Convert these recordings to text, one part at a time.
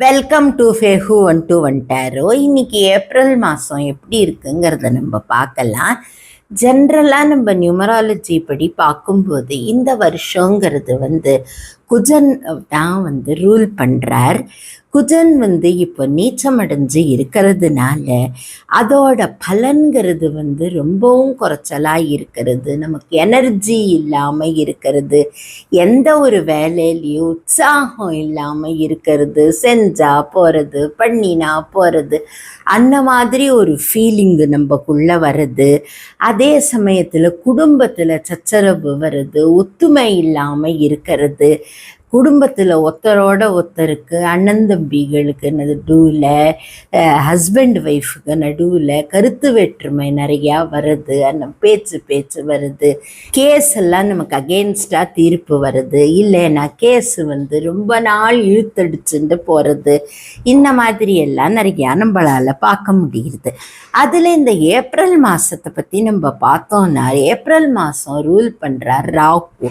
Welcome to ஃபேஹூ one two one tarot இன்னைக்கு April மாதம் எப்படி இருக்குங்கிறத நம்ம பார்க்கலாம். ஜென்ரலாக நம்ம நியூமராலஜி படி பார்க்கும்போது இந்த வருஷங்கிறது வந்து குஜன் தான் வந்து ரூல் பண்ணுறார் குஜன் வந்து இப்போ நீச்சமடைஞ்சு இருக்கிறதுனால அதோட பலன்கிறது வந்து ரொம்பவும் குறைச்சலாக இருக்கிறது. நமக்கு எனர்ஜி இல்லாமல் இருக்கிறது. எந்த ஒரு வேலையிலையும் உற்சாகம் இல்லாமல் இருக்கிறது. செஞ்சா போகிறது பண்ணினா போகிறது அந்த மாதிரி ஒரு ஃபீலிங்கு நம்மக்குள்ளே வருது. அதே சமயத்தில் குடும்பத்தில் சச்சரவு வருது. ஒத்துமை இல்லாமல் இருக்கிறது. குடும்பத்தில் ஒருத்தரோட ஒருத்தருக்கு அண்ணன் தம்பிகளுக்கு நடுவில் ஹஸ்பண்ட் ஒய்ஃபுக்கு நடுவில் கருத்து வேற்றுமை நிறையா வருது அந்த பேச்சு பேச்சு வருது. கேஸ் எல்லாம் நமக்கு அகெயின்ஸ்டாக தீர்ப்பு வருது. இல்லைன்னா கேஸ் வந்து ரொம்ப நாள் இழுத்தடிச்சுட்டு போகிறது இந்த மாதிரி எல்லாம் நிறையா நம்மளால் பார்க்க முடியுது. அதில் இந்த ஏப்ரல் மாதத்தை பற்றி நம்ம பார்த்தோம்னா ஏப்ரல் மாதம் ரூல் பண்ணுறார் ராகு.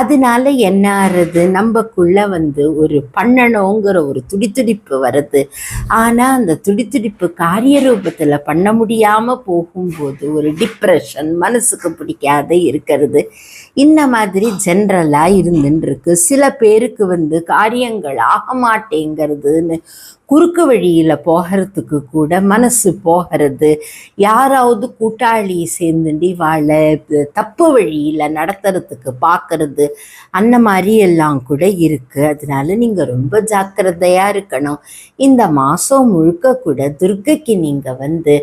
அதனால என்ன ஆறுது? நம்மக்குள்ள வந்து ஒரு பண்ணணுங்கிற ஒரு துடித்துடிப்பு வருது. ஆனால் அந்த துடித்துடிப்பு காரிய ரூபத்தில் பண்ண முடியாமல் போகும்போது ஒரு டிப்ரெஷன் மனசுக்கு பிடிக்காத இருக்கிறது. இந்த மாதிரி ஜென்ரலாக இருந்துருக்கு சில பேருக்கு வந்து காரியங்கள் ஆக மாட்டேங்கிறதுன்னு குறுக்கு வழியில் போகிறதுக்கு கூட மனசு போகிறது. யாராவது கூட்டாளி சேர்ந்துண்டி வாழ தப்பு வழியில் நடத்துறதுக்கு பார்க்கறது அந்த மாதிரி எல்லாம் கூட இருக்குது அதனால நீங்கள் ரொம்ப ஜாக்கிரதையாக இருக்கணும். இந்த மாதம் முழுக்க கூட துர்க்கைக்கு நீங்கள் வந்து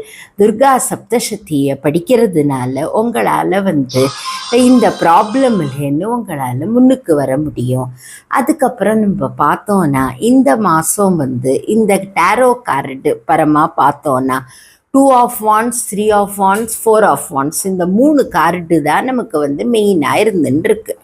துர்கா சப்தசக்தியை படிக்கிறதுனால உங்களால் வந்து இந்த ப்ராப்ளம் இல்லைன்னு உங்களால் முன்னுக்கு வர முடியும். அதுக்கப்புறம் நம்ம பார்த்தோன்னா இந்த மாதம் வந்து இந்த டேரோ கார்டு பரமாக பார்த்தோன்னா two of ones three of ones four of ones இந்த மூணு கார்டு தான் நமக்கு வந்து மெயினாக இருந்துன்னு இருக்குது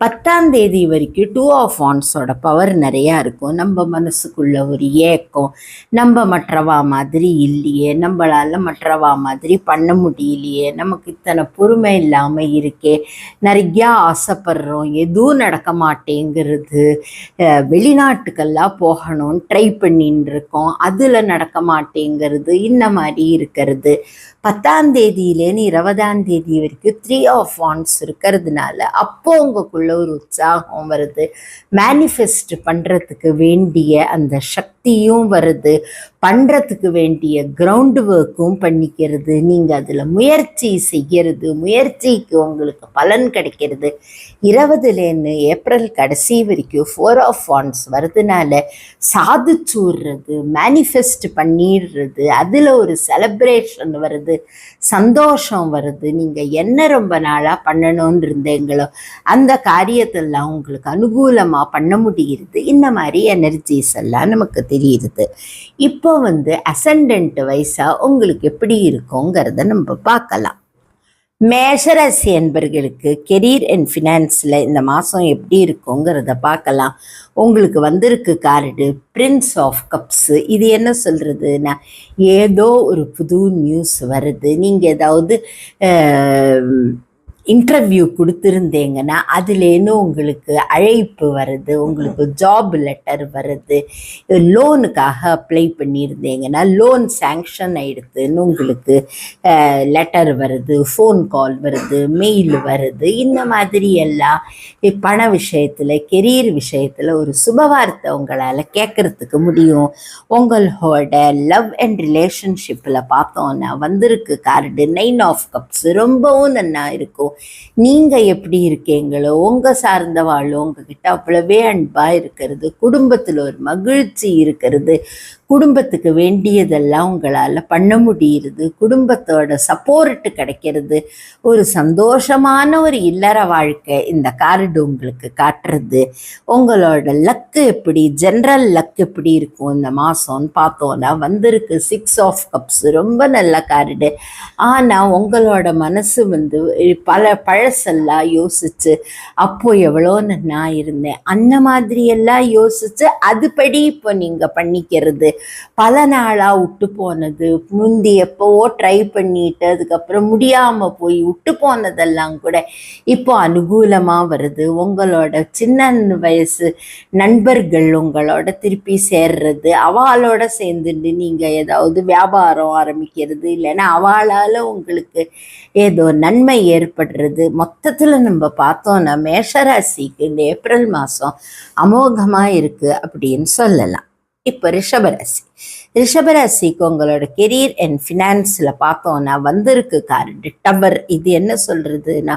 பத்தாம் தேதி வரைக்கும் டூ ஆஃப் ஆன்ஸோட பவர் நிறையா இருக்கும். நம்ம மனசுக்குள்ள ஒரு ஏக்கம் நம்ம மற்றவா மாதிரி இல்லையே நம்மளால் மற்றவா மாதிரி பண்ண முடியலையே நமக்கு இத்தனை பொறுமை இல்லாமல் இருக்கே நிறையா ஆசைப்படுறோம் எதுவும் நடக்க மாட்டேங்கிறது வெளிநாட்டுக்கெல்லாம் போகணும்னு ட்ரை பண்ணின்னு இருக்கோம் அதில் நடக்க மாட்டேங்கிறது இந்த மாதிரி இருக்கிறது. பத்தாம் தேதியிலேருந்து இருபதாம் தேதி வரைக்கும் த்ரீ ஆஃப் ஆன்ஸ் இருக்கிறதுனால அப்போ உங்களுக்குள்ள ஒரு உற்சாகம் வருது. மேனிஃபெஸ்ட் பண்ணுறதுக்கு வேண்டிய அந்த சக்தியும் வருது. பண்ணுறதுக்கு வேண்டிய கிரவுண்ட் ஒர்க்கும் பண்ணிக்கிறது. நீங்கள் அதில் முயற்சி செய்கிறது முயற்சிக்கு உங்களுக்கு பலன் கிடைக்கிறது. இருபதுலேருந்து ஏப்ரல் கடைசி வரைக்கும் ஃபோர் ஆஃப் வான்ஸ் வரதுனால சாதிச்சுடுறது மேனிஃபெஸ்ட் பண்ணிடுறது அதில் ஒரு செலப்ரேஷன் வருது. சந்தோஷம் வருது. நீங்கள் என்ன ரொம்ப நாளாக பண்ணணும்னு இருந்தீங்களோ அந்த காரியத்தெல்லாம் உங்களுக்கு அனுகூலமாக பண்ண முடிகிறது. இந்த மாதிரி எனர்ஜிஸ் எல்லாம் நமக்கு தெரியுது இப்போ வந்து அசண்டன்ட் வைஸாக உங்களுக்கு எப்படி இருக்குங்கிறத நம்ம பார்க்கலாம். மேஷராசி என்பர்களுக்கு கெரியர் அண்ட் ஃபினான்ஸில் இந்த மாதம் எப்படி இருக்குங்கிறத பார்க்கலாம். உங்களுக்கு வந்திருக்கு கார்டு பிரின்ஸ் ஆஃப் கப்ஸு இது என்ன சொல்கிறதுனா ஏதோ ஒரு புது நியூஸ் வருது. நீங்கள் ஏதாவது இன்டர்வியூ கொடுத்துருந்தீங்கன்னா அதுலேருந்து உங்களுக்கு அழைப்பு வருது உங்களுக்கு ஜாப் லெட்டர் வருது. லோனுக்காக அப்ளை பண்ணியிருந்தீங்கன்னா லோன் சேங்ஷன் ஆயிடுதுன்னு உங்களுக்கு லெட்டர் வருது ஃபோன் கால் வருது மெயில் வருது. இந்த மாதிரி எல்லாம் பண விஷயத்தில் கெரியர் விஷயத்தில் ஒரு சுபவார்த்தை உங்களால் கேட்குறதுக்கு முடியும். உங்களோட லவ் அண்ட் ரிலேஷன்ஷிப்பில் பார்த்தோன்னா வந்திருக்கு கார்டு நைன் ஆஃப் கப்ஸ் ரொம்பவும் நல்லா இருக்கும். நீங்கள் எப்படி இருக்கீங்களோ உங்கள் சார்ந்த உங்ககிட்ட அவ்வளவே அன்பாக இருக்கிறது குடும்பத்தில் ஒரு மகிழ்ச்சி இருக்கிறது குடும்பத்துக்கு வேண்டியதெல்லாம் உங்களால் பண்ண முடியுது குடும்பத்தோட சப்போர்ட்டு கிடைக்கிறது ஒரு சந்தோஷமான ஒரு இல்லற வாழ்க்கை இந்த கார்டு உங்களுக்கு காட்டுறது. உங்களோட லக்கு எப்படி ஜென்ரல் லக் எப்படி இருக்கும்? இந்த மாதம்னு பார்த்தோன்னா வந்திருக்கு சிக்ஸ் ஆஃப் கப்ஸ் ரொம்ப நல்ல கார்டு ஆனால் உங்களோட மனசு வந்து பல பழசெல்லாம் யோசிச்சு அப்போ எவ்வளோ நான் இருந்தேன். அந்த மாதிரியெல்லாம் யோசிச்சு அதுபடி இப்போ நீங்கள் பண்ணிக்கிறது. பல நாளாக விட்டு போனது. முந்தி எப்போவோ ட்ரை பண்ணிட்டு அதுக்கப்புறம் முடியாமல் போய் விட்டு போனதெல்லாம் கூட இப்போ அனுகூலமாக வருது. உங்களோட சின்ன வயசு நண்பர்கள் உங்களோட திருப்பி சேர்றது அவளோட சேர்ந்துட்டு நீங்கள் ஏதாவது வியாபாரம் ஆரம்பிக்கிறது இல்லைன்னா அவளால் உங்களுக்கு ஏதோ நன்மை ஏற்படுறது. மொத்தத்தில் நம்ம பார்த்தோன்னா மேஷராசிக்கு இந்த ஏப்ரல் மாதம் அமோகமாக இருக்குது அப்படின்னு சொல்லலாம். இப்போ ரிஷபராசி. ரிஷபராசிக்கு உங்களோட கெரியர் அண்ட் ஃபினான்ஸில் பார்த்தோன்னா வந்திருக்கு கார்டு டவர் இது என்ன சொல்கிறதுனா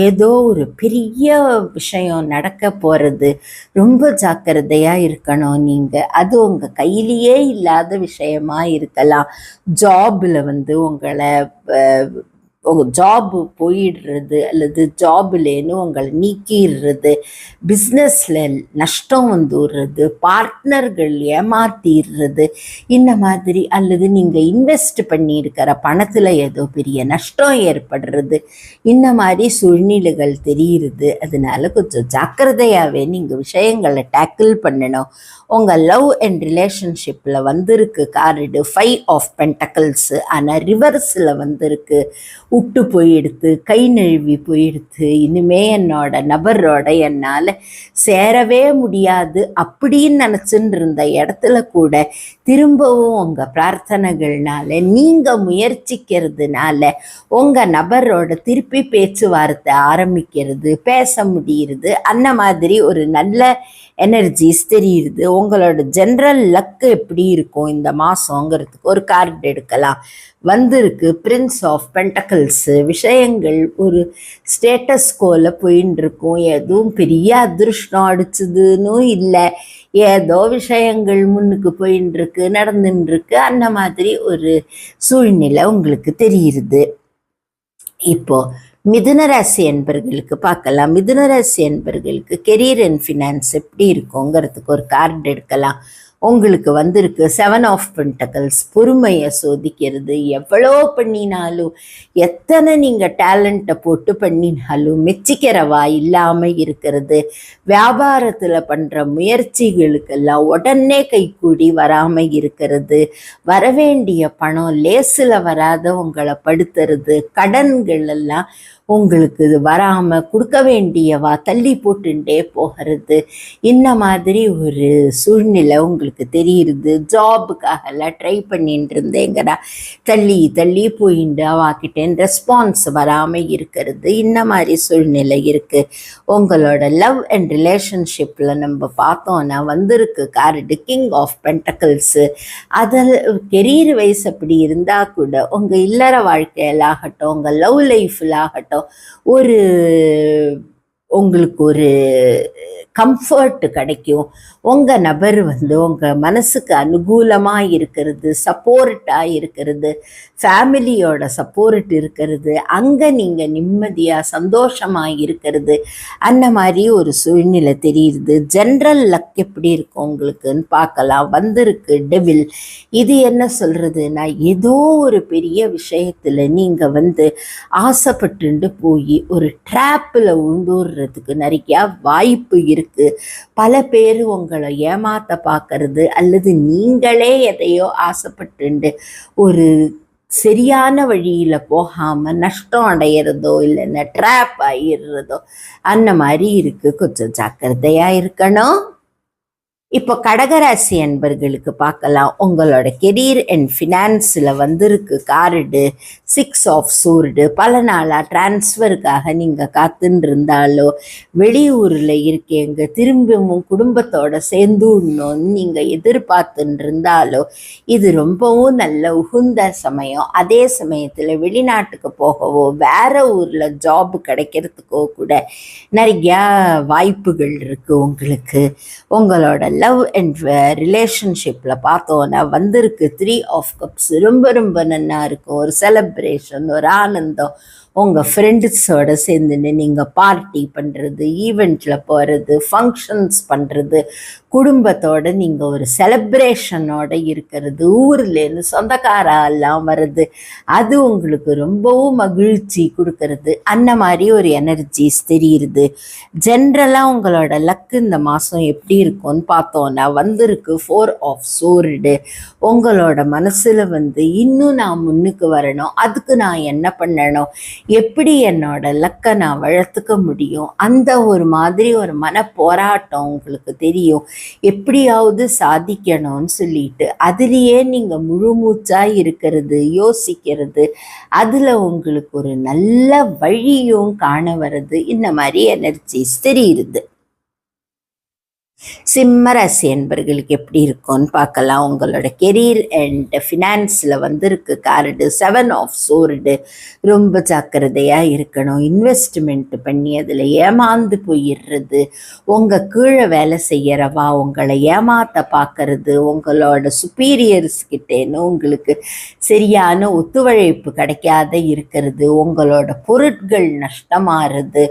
ஏதோ ஒரு பெரிய விஷயம் நடக்க போகிறது ரொம்ப ஜாக்கிரதையாக இருக்கணும் நீங்கள் அது உங்கள் கையிலேயே இல்லாத விஷயமா இருக்கலாம். ஜாபில் வந்து உங்களை உங்கள் ஜாப் போயிடுறது அல்லது ஜாப்லேன்னு உங்களை நீக்கிடுறது பிஸ்னஸில் நஷ்டம் வந்துடுறது பார்ட்னர்கள் ஏமாத்திடுறது இந்த மாதிரி அல்லது நீங்கள் இன்வெஸ்ட் பண்ணியிருக்கிற பணத்தில் ஏதோ பெரிய நஷ்டம் ஏற்படுறது இந்த மாதிரி சூழ்நிலைகள் தெரியுது அதனால கொஞ்சம் ஜாக்கிரதையாகவே நீங்கள் விஷயங்களை டேக்கிள் பண்ணணும். உங்கள் லவ் அண்ட் ரிலேஷன்ஷிப்பில் வந்திருக்கு கார்டு ஃபைவ் ஆஃப் பென்டக்கல்ஸு ஆனால் ரிவர்ஸில் வந்திருக்கு. விட்டு போயிடுத்து கை நழுவி போயிடுத்து இனிமே என்னோட நபரோட என்னால் சேரவே முடியாது அப்படின்னு நினச்சின்னு இருந்த இடத்துல கூட திரும்பவும் உங்கள் பிரார்த்தனைகள்னால நீங்கள் முயற்சிக்கிறதுனால உங்கள் நபரோட திருப்பி பேச்சுவார்த்தை ஆரம்பிக்கிறது பேச முடியுது அந்த மாதிரி ஒரு நல்ல எனர்ஜிஸ் தெரியுது. உங்களோட ஜென்ரல் லக்கு எப்படி இருக்கும் இந்த மாதங்கிறதுக்கு ஒரு கார்டு எடுக்கலாம். வந்திருக்கு பிரின்ஸ் ஆஃப் பென்டக்கல்ஸு விஷயங்கள் ஒரு ஸ்டேட்டஸ் கோல போயின்னு இருக்கும் எதுவும் பெரிய அதிருஷ்டம் அடிச்சதுன்னு இல்லை. ஏதோ விஷயங்கள் முன்னுக்கு போயின்னு இருக்கு நடந்துன்னு இருக்கு அந்த மாதிரி ஒரு சூழ்நிலை உங்களுக்கு தெரியுது. இப்போது மிதுன ராசி என்பர்களுக்கு பார்க்கலாம். மிதுன ராசி என்பர்களுக்கு கெரியர் அண்ட் ஃபினான்ஸ் எப்படி இருக்குங்கிறதுக்கு ஒரு கார்டு எடுக்கலாம். உங்களுக்கு வந்திருக்கு. செவன் ஆஃப் பென்டக்கல்ஸ் பொறுமையை சோதிக்கிறது. எவ்வளோ பண்ணினாலும் எத்தனை நீங்கள் டேலண்ட்டை போட்டு பண்ணினாலும் மெச்சிக்கிறவா இல்லாமல் இருக்கிறது. வியாபாரத்தில் பண்ணுற முயற்சிகளுக்கெல்லாம் உடனே கைக்கூடி வராமல் இருக்கிறது. வரவேண்டிய பணம் லேசில் வராத உங்களை படுத்துறது. கடன்கள் எல்லாம் உங்களுக்கு இது வராமல் கொடுக்க வேண்டியவா தள்ளி போட்டுட்டே போகிறது. இந்த மாதிரி ஒரு சூழ்நிலை உங்களுக்கு தெரியுது. ஜாபுக்காகலாம் ட்ரை பண்ணிட்டு இருந்தேங்கிறா தள்ளி தள்ளி போயிட்டு அவாக்கிட்டேன் ரெஸ்பான்ஸ் வராமல் இருக்கிறது. இந்த மாதிரி சூழ்நிலை இருக்குது உங்களோட லவ் அண்ட் ரிலேஷன்ஷிப்பில் நம்ம பார்த்தோன்னா வந்திருக்கு கார்டு. கிங் ஆஃப் பென்டக்கல்ஸு அதில் கெரியர் வைஸ் அப்படி இருந்தால் கூட உங்கள் இல்லற வாழ்க்கையிலாகட்டும் உங்கள் லவ் லைஃப்பில் ஆகட்டும் ஒரு உங்களுக்கு ஒரு கம்ஃபர்ட் கிடைக்கும். உங்கள் நபர் வந்து உங்கள் மனசுக்கு அனுகூலமாக இருக்கிறது சப்போர்ட்டாக இருக்கிறது ஃபேமிலியோட சப்போர்ட் இருக்கிறது அங்கே நீங்கள் நிம்மதியாக சந்தோஷமாக இருக்கிறது அந்த மாதிரி ஒரு சூழ்நிலை தெரியுது. ஜென்ரல் லக் எப்படி இருக்கும் உங்களுக்குன்னு பார்க்கலாம். வந்திருக்கு டெவில் இது என்ன சொல்கிறதுனா ஏதோ ஒரு பெரிய விஷயத்தில் நீங்கள் வந்து ஆசைப்பட்டுண்டு போய் ஒரு ட்ராப்பில் உழுந்துடுறதுக்கு நிறையா வாய்ப்பு இருக்குது பல பேர் உங்களை ஏமாத்த பார்க்கறது அல்லது நீங்களே எதையோ ஆசைப்பட்டுண்டு ஒரு சரியான வழியில் போகாமல் நஷ்டம் அடையிறதோ இல்லைன்னா ட்ராப் ஆகிடுறதோ அந்த மாதிரி இருக்குது கொஞ்சம் ஜாக்கிரதையாக இருக்கணும். இப்போ கடகராசி அன்பர்களுக்கு பார்க்கலாம். உங்களோட கெரியர் அண்ட் ஃபினான்ஸில் வந்திருக்கு. கார்டு சிக்ஸ் ஆஃப் சூர்டு பல நாளாக டிரான்ஸ்ஃபருக்காக நீங்கள் காத்துன்னு இருந்தாலோ வெளியூரில் இருக்கேங்க திரும்பவும் குடும்பத்தோட சேர்ந்து உண்ணோன்னு நீங்கள் எதிர்பார்த்துன்னு இருந்தாலோ இது ரொம்பவும் நல்ல உகுந்த சமயம். அதே சமயத்தில் வெளிநாட்டுக்கு போகவோ வேற ஊரில் ஜாப் கிடைக்கிறதுக்கோ கூட நிறையா வாய்ப்புகள் இருக்குது உங்களுக்கு. உங்களோட லவ் அண்ட் ரிலேஷன்ஷிப்பில் பார்த்தோன்னா வந்திருக்கு த்ரீ ஆஃப் கப்ஸ் ரொம்ப ரொம்ப நன்னா இருக்கும். ஒரு செலப்ரேஷன் ஒரு ஆனந்தம் உங்கள் ஃப்ரெண்ட்ஸோட சேர்ந்துன்னு நீங்கள் பார்ட்டி பண்ணுறது ஈவெண்ட்டில் போகிறது ஃபங்க்ஷன்ஸ் பண்ணுறது குடும்பத்தோடு நீங்கள் ஒரு செலப்ரேஷனோட இருக்கிறது ஊர்லேருந்து சொந்தக்காரா எல்லாம் வர்றது அது உங்களுக்கு ரொம்பவும் மகிழ்ச்சி கொடுக்கறது. அந்த மாதிரி ஒரு எனர்ஜிஸ் தெரியுது. ஜென்ரலாக உங்களோட லக்கு இந்த மாதம் எப்படி இருக்கும்னு பார்த்தோன்னா வந்திருக்கு ஃபோர் ஆஃப் சோர்டு உங்களோட மனசில் வந்து இன்னும் நான் முன்னுக்கு வரணும் அதுக்கு நான் என்ன பண்ணணும்? எப்படி என்னோட லக்கை நான் வளர்த்துக்க முடியும்? அந்த ஒரு மாதிரி ஒரு மன போராட்டம் உங்களுக்கு தெரியும். எப்படியாவது சாதிக்கணும்னு சொல்லிட்டு அதுலேயே நீங்கள் முழுமூச்சாக இருக்கிறது யோசிக்கிறது அதில் உங்களுக்கு ஒரு நல்ல வழியும் காண வர்றது இந்த மாதிரி எனர்ஜிஸ் தெரியுது சிம்மராசி என்பர்களுக்கு எப்படி இருக்கும்னு பார்க்கலாம். உங்களோட கெரியர் அண்ட் ஃபினான்ஸில் வந்துருக்கு. கார்டு செவன் ஆஃப் சோர்டு ரொம்ப ஜாக்கிரதையாக இருக்கணும். இன்வெஸ்ட்மெண்ட் பண்ணி அதில் ஏமாந்து போயிடுறது. உங்கள் கீழே வேலை செய்கிறவா உங்களை ஏமாத்த பார்க்கறது. உங்களோட சுப்பீரியர்ஸ் கிட்டேன்னு உங்களுக்கு சரியான ஒத்துழைப்பு கிடைக்காத இருக்கிறது. உங்களோட பொருட்கள் நஷ்டமாகிறது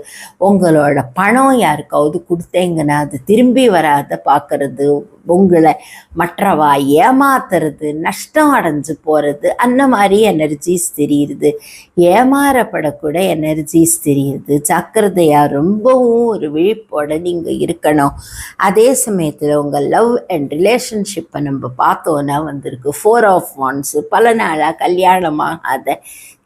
உங்களோட பணம் யாருக்காவது கொடுத்தீங்கன்னா அது திரும்பி வராத பார்க்கறது உங்களை மற்றவா ஏமாத்துறது நஷ்டம் அடைஞ்சு போகிறது அந்த மாதிரி எனர்ஜிஸ் தெரியுது. ஏமாறப்படக்கூட எனர்ஜிஸ் தெரியுது. ஜாக்கிரதையாக ரொம்பவும் ஒரு விழிப்போட நீங்கள் இருக்கணும். அதே சமயத்தில் உங்கள் லவ் அண்ட் ரிலேஷன்ஷிப்பை நம்ம பார்த்தோன்னா வந்திருக்கு. ஃபோர் ஆஃப் ஒன்ஸு பல நாளாக கல்யாணமாகாத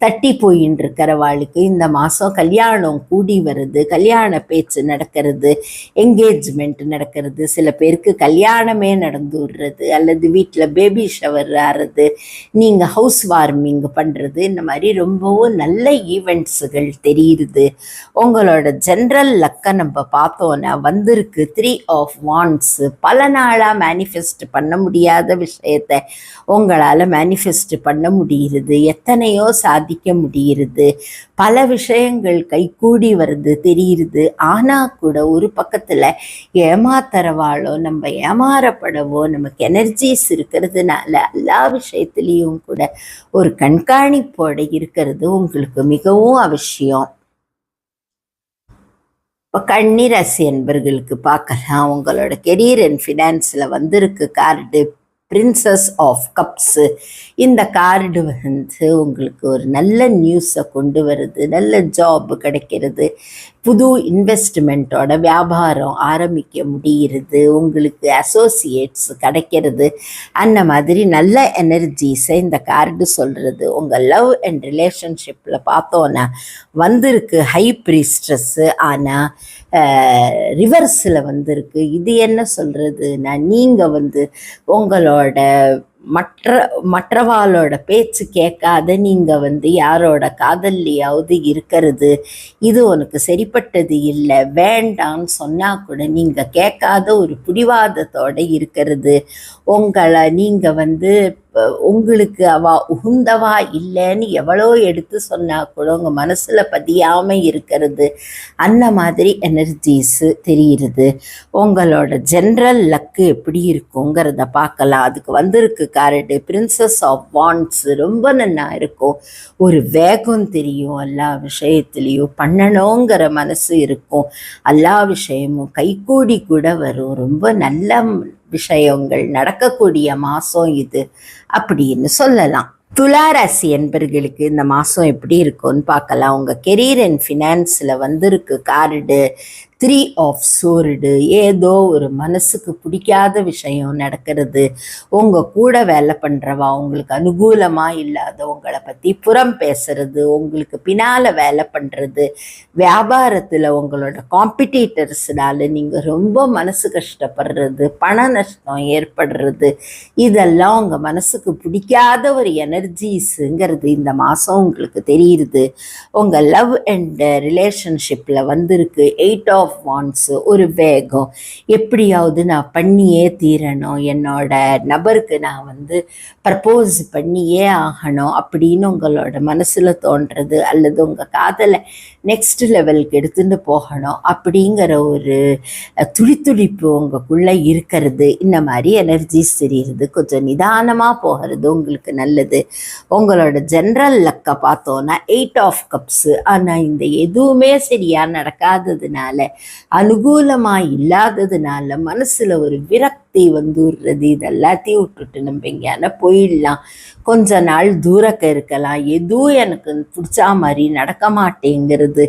தட்டி போயின்னு இருக்கிறவாளுக்கு இந்த மாதம் கல்யாணம் கூடி வருது கல்யாண பேச்சு நடக்கிறது என்கேஜ்மெண்ட் நடக்கிறது. சில பேருக்கு கல்யாணமே நடந்து விடுறது அல்லது வீட்டில் பேபி ஷவர் ஆறுறது நீங்கள் ஹவுஸ் வார்மிங் பண்ணுறது இந்த மாதிரி ரொம்பவும் நல்ல ஈவெண்ட்ஸுகள் தெரியுது. உங்களோட ஜென்ரல் லக்கை நம்ம பார்த்தோன்னா வந்திருக்கு த்ரீ ஆஃப் வான்ஸ் பல நாளாக மேனிஃபெஸ்ட் பண்ண முடியாத விஷயத்தை உங்களால் மேனிஃபெஸ்ட் பண்ண முடியுது. எத்தனையோ சாதி சாதிக்க முடியுது பல விஷயங்கள் கைகூடி வருது தெரியுது. ஆனால் கூட ஒரு பக்கத்தில் ஏமாத்தரவாளோ நம்ம ஏமாறப்படவோ நமக்கு எனர்ஜிஸ் இருக்கிறதுனால எல்லா விஷயத்துலேயும் கூட ஒரு கண்காணிப்போடு இருக்கிறது உங்களுக்கு மிகவும் அவசியம். இப்போ கன்னிராசி என்பர்களுக்கு பார்க்கலாம். உங்களோட கெரியர் அண்ட் ஃபினான்ஸில் வந்திருக்கு கார்டு பிரின்சஸ் ஆஃப் கப்ஸு இந்த கார்டு வந்து உங்களுக்கு ஒரு நல்ல நியூஸை கொண்டு வருது நல்ல ஜாப் கிடைக்கிறது. புது இன்வெஸ்ட்மெண்ட்டோட வியாபாரம் ஆரம்பிக்க முடிகிறது உங்களுக்கு அசோசியேட்ஸ் கிடைக்கிறது அந்த மாதிரி நல்ல எனர்ஜிஸை இந்த கார்டு சொல்கிறது உங்கள் லவ் அண்ட் ரிலேஷன்ஷிப்பில் பார்த்தோன்னா வந்திருக்கு ஹை ப்ரீஸ்ட்ரெஸ்ஸு ஆனால் ரிவர்ஸில் வந்திருக்கு. இது என்ன சொல்கிறதுனா நீங்கள் வந்து உங்களோட மற்ற மற்றவாளோட பேச்சு கேட்காத நீங்கள் வந்து யாரோட காதல்லையாவது இருக்கிறது இது உனக்கு சரிப்பட்டது இல்லை வேண்டான்னு சொன்னால் கூட நீங்கள் கேட்காத ஒரு பிடிவாதத்தோடு இருக்கிறது உங்களை நீங்கள் வந்து உங்களுக்கு அவ உகுந்தவா இல்லைன்னு எவ்வளோ எடுத்து சொன்னால் கூட உங்கள் மனசில் பதியாமல் இருக்கிறது அந்த மாதிரி எனர்ஜிஸு தெரியுது. உங்களோட ஜென்ரல் லக்கு எப்படி இருக்குங்கிறத பார்க்கலாம். அதுக்கு வந்திருக்கு காரட்டு பிரின்சஸ் ஆஃப் வான்ஸ் ரொம்ப நல்லா இருக்கும். ஒரு வேகம் தெரியும் எல்லா விஷயத்துலேயும் பண்ணணுங்கிற மனசு இருக்கும். எல்லா விஷயமும் கைகூடி கூட வரும். ரொம்ப நல்ல விஷயங்கள் நடக்கக்கூடிய மாதம் இது அப்படின்னு சொல்லலாம். துளாராசி என்பர்களுக்கு இந்த மாதம் எப்படி இருக்கும்னு பார்க்கலாம். உங்கள் கெரியர் அண்ட் ஃபினான்ஸில் வந்திருக்கு. கார்டு த்ரீ ஆஃப் சோர்டு ஏதோ ஒரு மனசுக்கு பிடிக்காத விஷயம் நடக்கிறது. உங்கள் கூட வேலை பண்ணுறவா உங்களுக்கு அனுகூலமாக இல்லாத உங்களை பற்றி புறம் பேசுறது உங்களுக்கு பின்னால் வேலை பண்ணுறது வியாபாரத்தில் உங்களோட காம்படிட்டர்ஸ்னால நீங்கள் ரொம்ப மனசு கஷ்டப்படுறது பண நஷ்டம் ஏற்படுறது இதெல்லாம் உங்கள் மனசுக்கு பிடிக்காத ஒரு எனர்ஜிஸுங்கிறது இந்த மாதம் உங்களுக்கு தெரியுது. உங்கள் லவ் அண்ட் ரிலேஷன்ஷிப்பில் வந்திருக்கு. எயிட் ஆஃப் ஆஃப் வான்ஸு ஒரு வேகம். எப்படியாவது நான் பண்ணியே தீரணும். என்னோட நபருக்கு நான் வந்து ப்ரப்போஸ் பண்ணியே ஆகணும் அப்படின்னு உங்களோட மனசில் தோன்றது அல்லது உங்கள் காதலை நெக்ஸ்ட் லெவலுக்கு எடுத்துட்டு போகணும் அப்படிங்கிற ஒரு துடித்துடிப்பு உங்களுக்குள்ளே இருக்கிறது. இந்த மாதிரி எனர்ஜிஸ் தெரியுது கொஞ்சம் நிதானமாக போகிறது உங்களுக்கு நல்லது. உங்களோட ஜென்ரல் லக்கை பார்த்தோன்னா எயிட் ஆஃப் கப்ஸு ஆனால் இந்த எதுவுமே சரியாக நடக்காததுனால அனுகூலமாக இல்லாததுனால மனசில் ஒரு விரக்தி வந்துடுறது இதெல்லாத்தையும் விட்டுட்டு நம்ம எங்கேயான போயிடலாம். கொஞ்ச நாள் தூரக்க இருக்கலாம். எதுவும் எனக்கு பிடிச்சா மாதிரி நடக்க மாட்டேங்கிறது.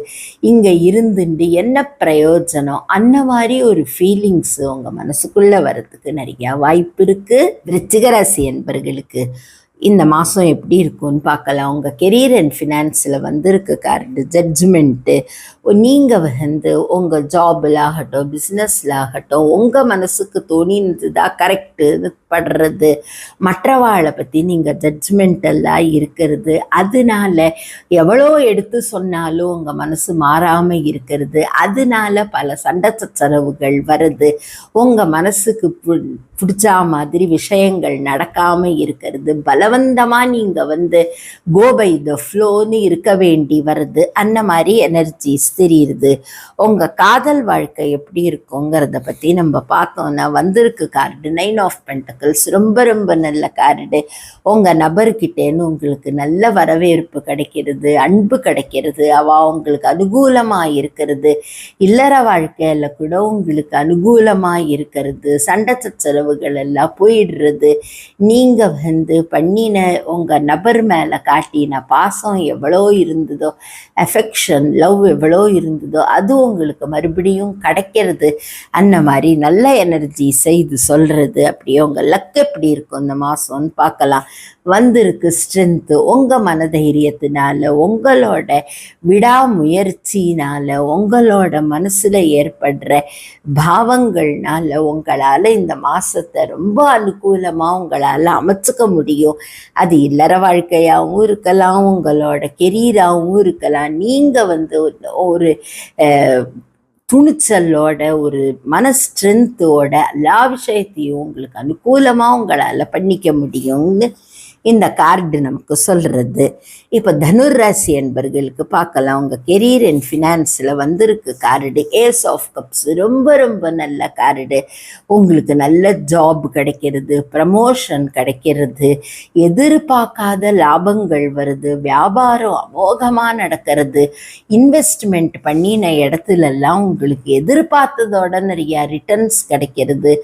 இங்கே இருந்துட்டு என்ன பிரயோஜனம்? அந்த மாதிரி ஒரு ஃபீலிங்ஸ் உங்கள் மனசுக்குள்ளே வர்றதுக்கு நிறையா வாய்ப்பு இருக்குது விருச்சிகராசி என்பர்களுக்கு. இந்த மாதம் எப்படி இருக்கும்னு பார்க்கலாம். உங்கள் கெரியர் அண்ட் ஃபினான்ஸில் வந்திருக்கு. கரண்ட் ஜட்ஜ்மெண்ட்டு நீங்கள் வந்து உங்கள் ஜாபில் ஆகட்டும் பிஸ்னஸில் ஆகட்டும் உங்கள் மனசுக்கு தோணினதுதான் கரெக்டு படுறது. மற்றவாளை பற்றி நீங்கள் ஜட்ஜ்மெண்டெல்லாம் இருக்கிறது அதனால எவ்வளோ எடுத்து சொன்னாலும் உங்கள் மனசு மாறாமல் இருக்கிறது. அதனால பல சண்டை சச்சரவுகள் வருது. உங்கள் மனசுக்கு பு- பிடிச்சா மாதிரி விஷயங்கள் நடக்காமல் இருக்கிறது. பல பலவந்தமா நீங்கள் வந்து கோ பை த ஃப்ளோன்னு இருக்க வேண்டி வருது. அந்த மாதிரி எனர்ஜிஸ் தெரியுது. உங்கள் காதல் வாழ்க்கை எப்படி இருக்குங்கிறத பற்றி நம்ம பார்த்தோன்னா வந்திருக்கு கார்டு நைன் ஆஃப் பென்டக்கிள்ஸ் ரொம்ப ரொம்ப நல்ல கார்டு உங்கள் நபர்கிட்டேன்னு உங்களுக்கு நல்ல வரவேற்பு கிடைக்கிறது அன்பு கிடைக்கிறது அவ உங்களுக்கு அனுகூலமாக இருக்கிறது. இல்லற வாழ்க்கையில் கூட உங்களுக்கு அனுகூலமாக இருக்கிறது. சண்டை சச்சரவுகள் எல்லாம் போயிடுறது. நீங்கள் வந்து பண்ணின உங்கள் நபர் மேலே காட்டின பாசம் எவ்வளோ இருந்ததோ அஃபெக்ஷன் லவ் எவ்வளோ இருந்ததோ அது உங்களுக்கு மறுபடியும் கிடைக்கிறது. அந்த மாதிரி நல்ல எனர்ஜி செய்து சொல்கிறது அப்படியே உங்கள் லக் எப்படி இருக்கும் இந்த மாதம்னு பார்க்கலாம். வந்திருக்கு ஸ்ட்ரென்த்து உங்கள் மனதைரியத்தினால உங்களோட விடாமுயற்சினால் உங்களோட மனசில் ஏற்படுற பாவங்கள்னால உங்களால் இந்த மாதத்தை ரொம்ப அனுகூலமாக உங்களால் அமைச்சுக்க முடியும். அது இல்லற வாழ்க்கையாகவும் இருக்கலாம் உங்களோட கெரியராகவும் இருக்கலாம். நீங்கள் வந்து ஒரு- அஹ், துணிச்சலோட ஒரு மன ஸ்ட்ரென்த்தோட எல்லா விஷயத்தையும் உங்களுக்கு அனுகூலமாக உங்களால் பண்ணிக்க முடியும்னு இந்த கார்டு நமக்கு சொல்கிறது இப்போ தனுர்ராசி என்பர்களுக்கு பார்க்கலாம். உங்கள் கெரியர் அண்ட் ஃபினான்ஸில் வந்திருக்கு. கார்டு ஏஸ் ஆஃப் கப்ஸ் ரொம்ப ரொம்ப நல்ல கார்டு உங்களுக்கு நல்ல ஜாப் கிடைக்கிறது ப்ரமோஷன் கிடைக்கிறது எதிர்பார்க்காத லாபங்கள் வருது வியாபாரம் அமோகமாக நடக்கிறது. இன்வெஸ்ட்மெண்ட் பண்ணின இடத்துலலாம் உங்களுக்கு எதிர்பார்த்ததோட நிறையா ரிட்டர்ன்ஸ் கிடைக்கிறது.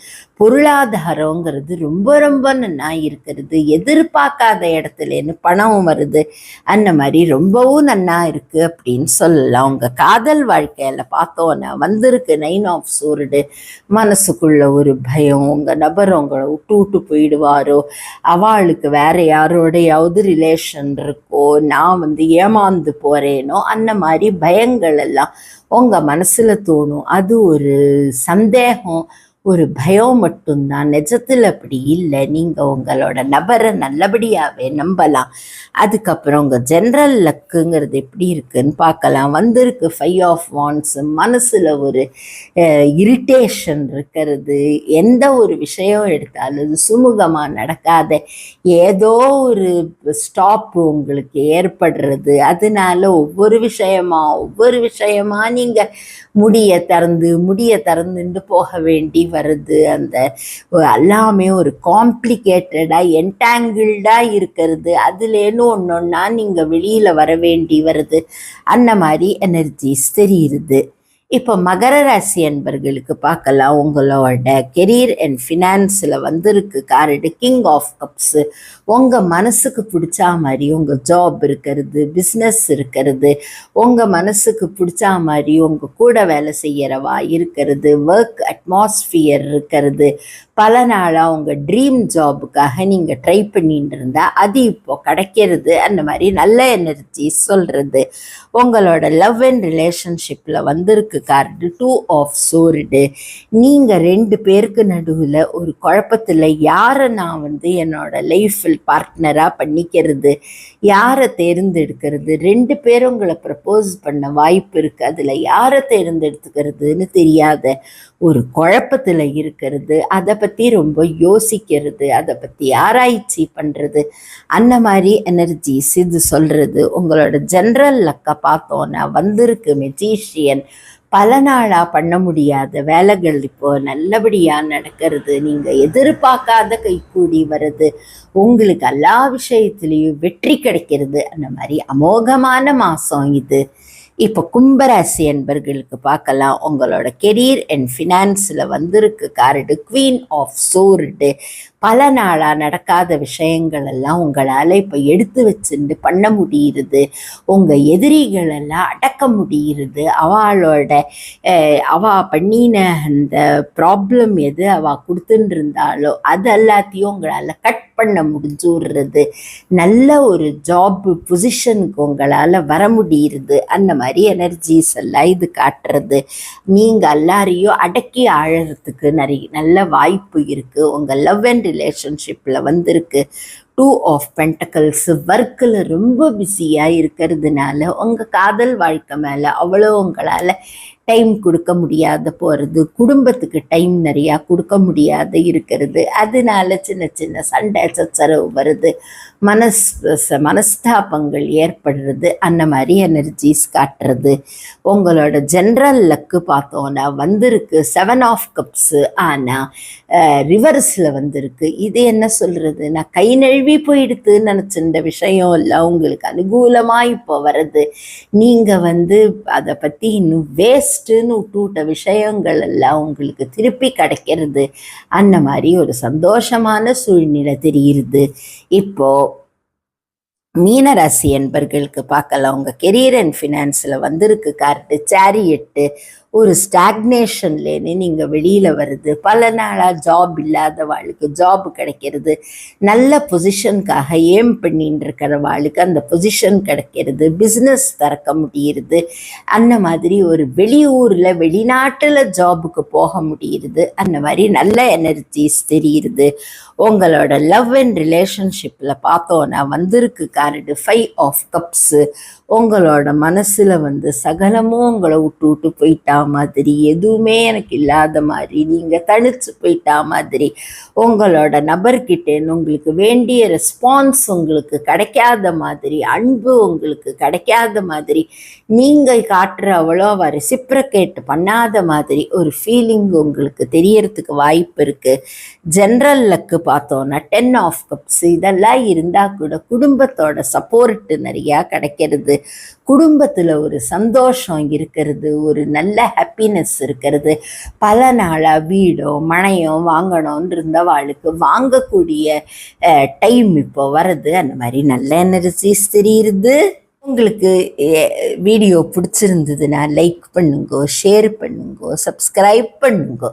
பொருளாதாரங்கிறது ரொம்ப ரொம்ப நான் இருக்கிறது எதிர்பார்க்காத இடத்துலேருந்து பணம் வருது. அந்த மாதிரி ரொம்பவும் நன்னா இருக்கு அப்படின்னு சொல்லலாம் உங்க காதல் வாழ்க்கையில பார்த்தோன்னா வந்திருக்கு நைன் ஆஃப் சூரடு மனசுக்குள்ள ஒரு பயம் உங்க நபர் உங்களை விட்டு விட்டு போயிடுவாரோ? அவளுக்கு வேற யாரோடையாவது ரிலேஷன் இருக்கோ? நான் வந்து ஏமாந்து போறேனோ? அந்த மாதிரி பயங்கள் எல்லாம் உங்க மனசுல தோணும். அது ஒரு சந்தேகம். ஒரு பயம் மட்டும்தான். நிஜத்தில் அப்படி இல்லை. நீங்கள் உங்களோட நபரை நல்லபடியாகவே நம்பலாம். அதுக்கப்புறம் உங்கள் ஜென்ரல் லக்குங்கிறது எப்படி இருக்குன்னு பார்க்கலாம். வந்திருக்கு ஃபைவ் ஆஃப் வான்ஸ் மனசில் ஒரு இரிட்டேஷன் இருக்கிறது. எந்த ஒரு விஷயம் எடுத்தாலும் அது சுமூகமாக நடக்காத. ஏதோ ஒரு ஸ்டாப் உங்களுக்கு ஏற்படுறது. அதனால ஒவ்வொரு விஷயமா ஒவ்வொரு விஷயமா நீங்கள் முடிய திறந்து முடிய திறந்துட்டு போக வேண்டி வருது அந்த எல்லாமே ஒரு காம்ப்ளிகேட்டடாக என்டாங்கிள்டாக இருக்கிறது. அதுலேன்னு ஒன்று ஒன்றா நீங்கள் வெளியில் வர வேண்டி வருது. அந்த மாதிரி எனர்ஜிஸ் தெரியுது. இப்போ மகர ராசி அன்பர்களுக்கு பார்க்கலாம். உங்களோட கெரியர் அண்ட் ஃபினான்ஸில் வந்திருக்கு. கார்டு கிங் ஆஃப் கப்ஸு உங்கள் மனசுக்கு பிடிச்சா மாதிரி உங்கள் ஜாப் இருக்கிறது பிஸ்னஸ் இருக்கிறது உங்கள் மனசுக்கு பிடிச்சா மாதிரி உங்கள் கூட வேலை செய்கிறவா இருக்கிறது ஒர்க் அட்மாஸ்ஃபியர் இருக்கிறது பல நாளாக உங்கள் ட்ரீம் ஜாபுக்காக நீங்கள் ட்ரை பண்ணிட்டு இருந்தா அது இப்போ கிடைக்கிறது அந்த மாதிரி நல்ல எனர்ஜி சொல்கிறது உங்களோட லவ் அண்ட் ரிலேஷன்ஷிப்பில் வந்திருக்கு கார்டு டூ ஆஃப் சோர்டு நீங்கள் ரெண்டு பேருக்கு நடுவில் ஒரு குழப்பத்தில் யாரை நான் வந்து என்னோட லைஃப்பில் பார்ட்னராக பண்ணிக்கிறது யாரை தேர்ந்தெடுக்கிறது ரெண்டு பேரும் உங்களை ப்ரப்போஸ் பண்ண வாய்ப்பு இருக்குது அதில் யாரை தேர்ந்தெடுத்துக்கிறதுன்னு தெரியாத ஒரு குழப்பத்தில் இருக்கிறது அதை பற்றி ரொம்ப யோசிக்கிறது அதை பற்றி ஆராய்ச்சி பண்ணுறது அந்த மாதிரி எனர்ஜிஸ் இது சொல்கிறது உங்களோட ஜென்ரல் லக்கை பார்த்தோன்னா வந்திருக்கு மெஜிஷியன் பல நாளாக பண்ண முடியாத வேலைகள் இப்போ நல்லபடியாக நடக்கிறது. நீங்கள் எதிர்பார்க்காத கைக்கூடி வருது உங்களுக்கு எல்லா விஷயத்துலேயும் வெற்றி கிடைக்கிறது. அந்த மாதிரி அமோகமான மாதம் இது. இப்போ கும்பராசி என்பர்களுக்கு பார்க்கலாம். உங்களோட கெரியர் அண்ட் ஃபினான்ஸில் வந்திருக்கு. கார்டு குவீன் ஆஃப் சோர்டு பல நாளாக நடக்காத விஷயங்கள் எல்லாம் உங்களால் இப்போ எடுத்து வச்சுட்டு பண்ண முடியுது உங்கள் எதிரிகளெல்லாம் அடக்க முடியுது அவளோட அவ பண்ணின அந்த ப்ராப்ளம் எது அவள் கொடுத்துட்டு இருந்தாலோ அது எல்லாத்தையும் உங்களால் கட் பண்ண முடிஞ்சுடுறது. நல்ல ஒரு ஜாப் பொசிஷனுக்கு உங்களால் வர முடியுது அந்த மாதிரி எனர்ஜிஸ் எல்லாம் இது காட்டுறது. நீங்கள் எல்லாரையும் அடக்கி ஆழறதுக்கு நிறைய நல்ல வாய்ப்பு இருக்குது உங்கள் லவ் அண்ட் ரிலேஷன்ஷிப்பில் வந்திருக்கு. டூ ஆஃப் பென்டக்கல்ஸ் ஒர்க்கில் ரொம்ப பிஸியாக இருக்கிறதுனால உங்கள் காதல் வாழ்க்கை மேலே அவ்வளோ உங்களால் டைம் கொடுக்க முடியாத போகிறது குடும்பத்துக்கு டைம் நிறையா கொடுக்க முடியாத இருக்கிறது. அதனால சின்ன சின்ன சண்டை சச்சரவு வருது. மனஸ் மனஸ்தாபங்கள் ஏற்படுறது. அந்த மாதிரி எனர்ஜிஸ் காட்டுறது. உங்களோட ஜென்ரல் லக்கு பார்த்தோன்னா வந்திருக்கு செவன் ஆஃப் கப்ஸு ஆனால் ரிவர்ஸில் வந்திருக்கு. இது என்ன சொல்கிறது நான் கை நழுவி போயிடுத்துன்னு நினச்சிருந்த விஷயம் இல்லை. உங்களுக்கு அனுகூலமாக இப்போ வருது. நீங்கள் வந்து அதை பற்றி இன்னும் வேஸ்ட்டுன்னு விட்டுவிட்ட விஷயங்கள் எல்லாம் உங்களுக்கு திருப்பி கிடைக்கிறது. அந்த மாதிரி ஒரு சந்தோஷமான சூழ்நிலை தெரியுது. இப்போது மீனராசி என்பர்களுக்கு பார்க்கலாம். உங்கள் கெரியர் அண்ட் ஃபினான்ஸில் வந்திருக்கு. கார்டு சேரியட்டு ஒரு ஸ்டாக்னேஷன்லேருந்து நீங்கள் வெளியில் வருது. பல நாளாக ஜாப் இல்லாத வாழ்க்கை ஜாப் கிடைக்கிறது. நல்ல பொசிஷனுக்காக ஏம் பண்ணிட்டு இருக்கிற வாழ்க்கை அந்த பொசிஷன் கிடைக்கிறது. பிஸ்னஸ் திறக்க முடியுது அந்த மாதிரி ஒரு வெளியூரில் வெளிநாட்டில் ஜாபுக்கு போக முடியுது அந்த மாதிரி நல்ல எனர்ஜிஸ் தெரியுது உங்களோட லவ் அண்ட் ரிலேஷன்ஷிப்பில் பார்த்தோன்னா வந்திருக்கு கார்டு ஃபைவ் ஆஃப் கப்ஸு உங்களோட மனசில் வந்து சகலமும் உங்களை விட்டு விட்டு போயிட்டா மாதிரி எதுவுமே எனக்கு இல்லாத மாதிரி நீங்கள் தனிச்சு போயிட்டா மாதிரி உங்களோட நபர்கிட்டேன்னு உங்களுக்கு வேண்டிய ரெஸ்பான்ஸ் உங்களுக்கு கிடைக்காத மாதிரி அன்பு உங்களுக்கு கிடைக்காத மாதிரி நீங்கள் காட்டுற அவ்வளோவா ரெசிப்ரகேட் பண்ணாத மாதிரி ஒரு ஃபீலிங் உங்களுக்கு தெரியறதுக்கு வாய்ப்பு இருக்குது ஜென்ரல் லக்கு பார்த்தோன்னா டென் ஆஃப் கப்ஸ் இதெல்லாம் இருந்தால் கூட குடும்பத்தோட சப்போர்ட்டு நிறையா கிடைக்கிறது. குடும்பத்தில் ஒரு சந்தோஷம் இருக்கிறது ஒரு நல்ல ஹாப்பினஸ் இருக்கிறது. பல நாளாக வீடோ மனையோ வாங்கணும்னு இருந்தவாளுக்கு வாங்கக்கூடிய டைம் இப்போ வருது அந்த மாதிரி நல்ல எனர்ஜிஸ் தெரியுது. உங்களுக்கு வீடியோ பிடிச்சிருந்ததுன்னா லைக் பண்ணுங்க ஷேர் பண்ணுங்க சப்ஸ்கிரைப் பண்ணுங்க.